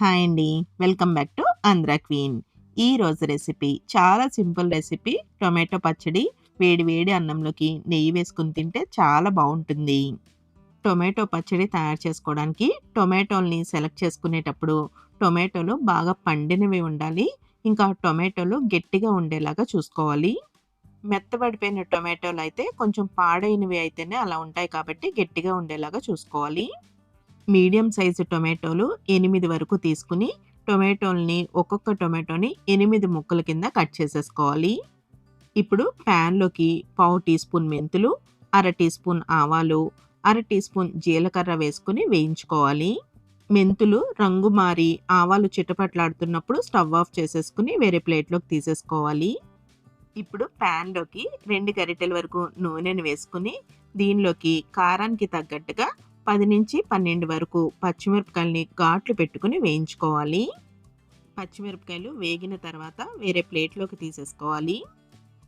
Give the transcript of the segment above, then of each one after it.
Hi అండి. Welcome back to Andhra queen. ఈ రోజు రెసిపీ చాలా సింపుల్ రెసిపీ. టొమాటో పచ్చడి వేడి వేడి అన్నంలోకి నెయ్యి వేసుకుని తింటే చాలా బాగుంటుంది. టొమాటో పచ్చడి తయారు చేసుకోవడానికి టొమాటోల్ని సెలెక్ట్ చేసుకునేటప్పుడు టొమాటోలు బాగా పండినవి ఉండాలి. ఇంకా టొమాటోలు గట్టిగా ఉండేలాగా చూసుకోవాలి. మెత్తబడిపోయిన టొమాటోలు అయితే కొంచెం పాడైనవి అయితేనే అలా ఉంటాయి కాబట్టి గట్టిగా ఉండేలాగా చూసుకోవాలి. మీడియం సైజు టొమాటోలు ఎనిమిది వరకు తీసుకుని టొమాటోల్ని ఒక్కొక్క టొమాటోని ఎనిమిది ముక్కల కింద కట్ చేసేసుకోవాలి. ఇప్పుడు ప్యాన్లోకి పావు టీ స్పూన్ మెంతులు అర టీ స్పూన్ ఆవాలు అర టీ స్పూన్ జీలకర్ర వేసుకుని వేయించుకోవాలి. మెంతులు రంగు మారి ఆవాలు చిటపట్లాడుతున్నప్పుడు స్టవ్ ఆఫ్ చేసేసుకుని వేరే ప్లేట్లోకి తీసేసుకోవాలి. ఇప్పుడు ప్యాన్లోకి రెండు గరిటెల వరకు నూనెను వేసుకుని దీనిలోకి కారానికి తగ్గట్టుగా పది నుంచి పన్నెండు వరకు పచ్చిమిరపకాయలని ఘాట్లు పెట్టుకుని వేయించుకోవాలి. పచ్చిమిరపకాయలు వేగిన తర్వాత వేరే ప్లేట్లోకి తీసేసుకోవాలి.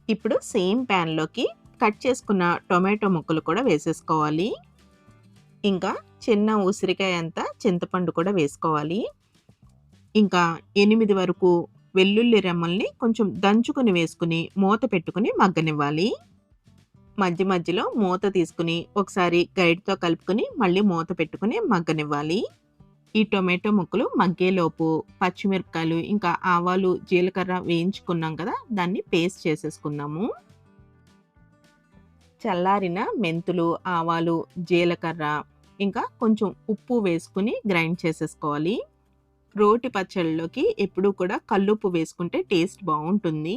ఇప్పుడు సేమ్ ప్యాన్లోకి కట్ చేసుకున్న టొమాటో ముక్కలు కూడా వేసేసుకోవాలి. ఇంకా చిన్న ఉసిరికాయ అంతా చింతపండు కూడా వేసుకోవాలి. ఇంకా ఎనిమిది వరకు వెల్లుల్లి రెమ్మల్ని కొంచెం దంచుకొని వేసుకుని మూత పెట్టుకుని మగ్గనివ్వాలి. మధ్య మధ్యలో మూత తీసుకుని ఒకసారి గైడ్తో కలుపుకుని మళ్ళీ మూత పెట్టుకుని మగ్గనివ్వాలి. ఈ టొమాటో ముక్కలు మగ్గేలోపు పచ్చిమిరపకాయలు ఇంకా ఆవాలు జీలకర్ర వేయించుకున్నాం కదా దాన్ని పేస్ట్ చేసేసుకుందాము. చల్లారిన మెంతులు ఆవాలు జీలకర్ర ఇంకా కొంచెం ఉప్పు వేసుకుని గ్రైండ్ చేసేసుకోవాలి. రోటి పచ్చళ్ళలోకి ఎప్పుడూ కూడా కల్లుప్పు వేసుకుంటే టేస్ట్ బాగుంటుంది.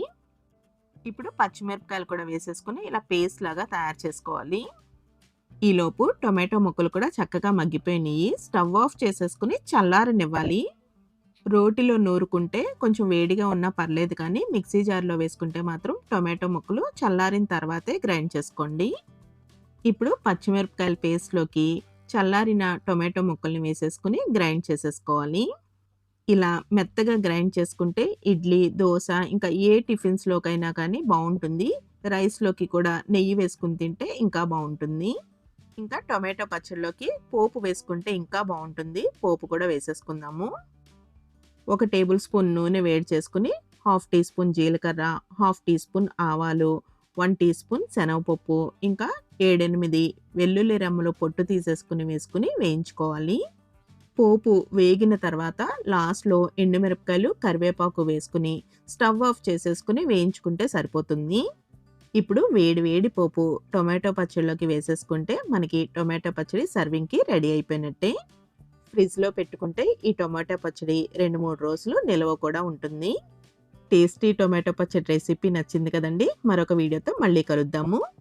ఇప్పుడు పచ్చిమిరపకాయలు కూడా వేసేసుకుని ఇలా పేస్ట్ లాగా తయారు చేసుకోవాలి. ఈలోపు టొమాటో ముక్కలు కూడా చక్కగా మగ్గిపోయినాయి. స్టవ్ ఆఫ్ చేసేసుకుని చల్లారనివ్వాలి. రోటిలో నూరుకుంటే కొంచెం వేడిగా ఉన్నా పర్లేదు కానీ మిక్సీ జార్లో వేసుకుంటే మాత్రం టొమాటో ముక్కలు చల్లారిన తర్వాతే గ్రైండ్ చేసుకోండి. ఇప్పుడు పచ్చిమిరపకాయల పేస్ట్లోకి చల్లారిన టొమాటో ముక్కల్ని వేసేసుకుని గ్రైండ్ చేసేసుకోవాలి. ఇలా మెత్తగా గ్రైండ్ చేసుకుంటే ఇడ్లీ దోశ ఇంకా ఏ టిఫిన్స్లోకైనా కానీ బాగుంటుంది రైస్లోకి కూడా నెయ్యి వేసుకుని తింటే ఇంకా బాగుంటుంది ఇంకా టొమాటో పచ్చడిలోకి పోపు వేసుకుంటే ఇంకా బాగుంటుంది పోపు కూడా వేసేసుకుందాము. ఒక టేబుల్ స్పూన్ నూనె వేడి చేసుకుని హాఫ్ టీ స్పూన్ జీలకర్ర హాఫ్ టీ స్పూన్ ఆవాలు వన్ టీ స్పూన్ శనగపప్పు ఇంకా ఏడెనిమిది వెల్లుల్లి రెమ్మలు పొట్టు తీసేసుకుని వేసుకుని వేయించుకోవాలి. పోపు వేగిన తర్వాత లాస్ట్లో ఎండుమిరపకాయలు కరివేపాకు వేసుకుని స్టవ్ ఆఫ్ చేసేసుకుని వేయించుకుంటే సరిపోతుంది. ఇప్పుడు వేడి వేడి పోపు టొమాటో పచ్చడిలోకి వేసేసుకుంటే మనకి టొమాటో పచ్చడి సర్వింగ్కి రెడీ అయిపోయినట్టే. ఫ్రిడ్జ్లో పెట్టుకుంటే ఈ టొమాటో పచ్చడి రెండు మూడు రోజులు నిల్వ కూడా ఉంటుంది. టేస్టీ టొమాటో పచ్చడి రెసిపీ నచ్చింది కదండి? మరొక వీడియోతో మళ్ళీ కలుద్దాము.